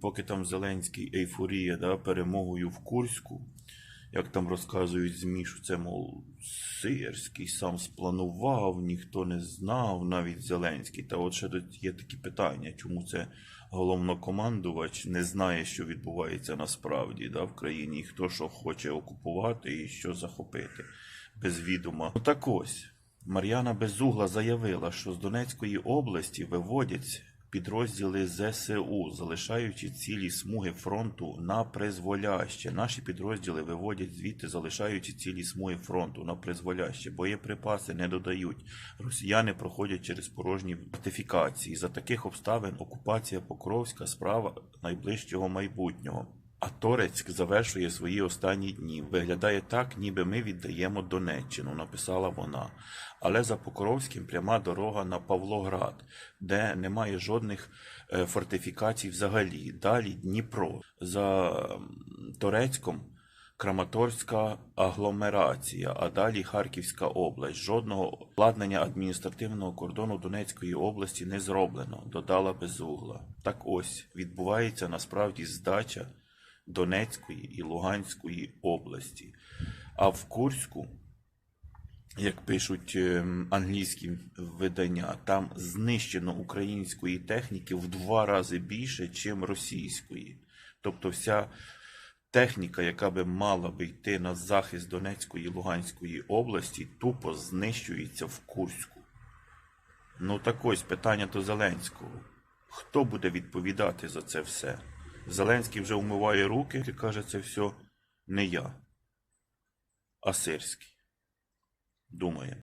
поки там Зеленський ейфорія да, перемогою в Курську, як там розказують ЗМІ, що це, мов, Сирський сам спланував, ніхто не знав, навіть Зеленський. Та от ще тут є такі питання, чому це головнокомандувач не знає, що відбувається насправді да, в країні, і хто що хоче окупувати і що захопити без відома. Ну так ось, Мар'яна Безугла заявила, що з Донецької області виводять підрозділи ЗСУ, залишаючи цілі смуги фронту на призволяще. Наші підрозділи виводять звідти, залишаючи цілі смуги фронту на призволяще. Боєприпаси не додають. Росіяни проходять через порожні фортифікації. За таких обставин окупація Покровська справа найближчого майбутнього. А Торецьк завершує свої останні дні. Виглядає так, ніби ми віддаємо Донеччину, написала вона. Але за Покровським пряма дорога на Павлоград, де немає жодних е, фортифікацій взагалі. Далі Дніпро. За Торецьком Краматорська агломерація, а далі Харківська область. Жодного обладнання адміністративного кордону Донецької області не зроблено, додала Безугла. Так ось відбувається насправді здача Донецької і Луганської області. А в Курську, як пишуть ем, англійські видання, там знищено української техніки в два рази більше, чим російської. Тобто вся техніка, яка би мала би йти на захист Донецької і Луганської області, тупо знищується в Курську. Ну так ось питання до Зеленського. Хто буде відповідати за це все? Зеленський вже вмиває руки і каже, це все не я, а Сирський. Думає.